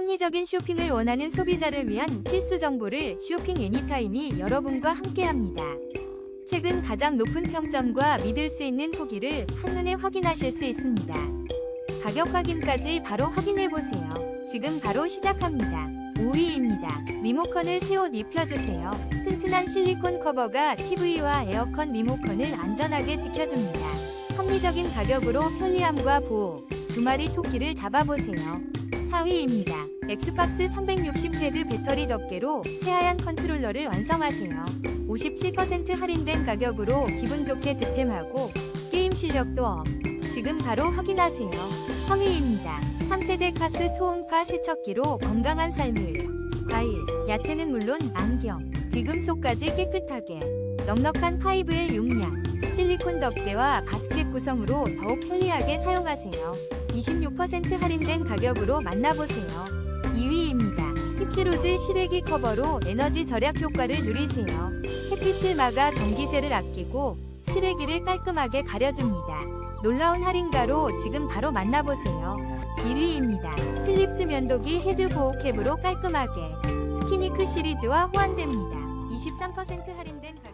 합리적인 쇼핑을 원하는 소비자를 위한 필수 정보를 쇼핑 애니타임이 여러분과 함께합니다. 최근 가장 높은 평점과 믿을 수 있는 후기를 한눈에 확인하실 수 있습니다. 가격 확인까지 바로 확인해 보세요. 지금 바로 시작합니다. 5위입니다. 리모컨을 새 옷 입혀주세요. 튼튼한 실리콘 커버가 TV와 에어컨 리모컨을 안전하게 지켜줍니다. 합리적인 가격으로 편리함과 보호, 두 마리 토끼를 잡아보세요. 4위입니다. 엑스박스 360패드 배터리 덮개로 새하얀 컨트롤러를 완성하세요. 57% 할인된 가격으로 기분 좋게 득템하고 게임 실력도 업. 지금 바로 확인하세요. 3위입니다. 3세대 카스 초음파 세척기로 건강한 삶을. 과일, 야채는 물론 안경, 귀금속까지 깨끗하게. 넉넉한 5L 용량, 실리콘 덮개와 바스켓 구성으로 더욱 편리하게 사용하세요. 26% 할인된 가격으로 만나보세요. 2위입니다. 힙즈로즈 실외기 커버로 에너지 절약 효과를 누리세요. 햇빛을 막아 전기세를 아끼고 실외기를 깔끔하게 가려줍니다. 놀라운 할인가로 지금 바로 만나보세요. 1위입니다. 필립스 면도기 헤드 보호 캡으로 깔끔하게 스키니크 시리즈와 호환됩니다. 23% 할인된 가격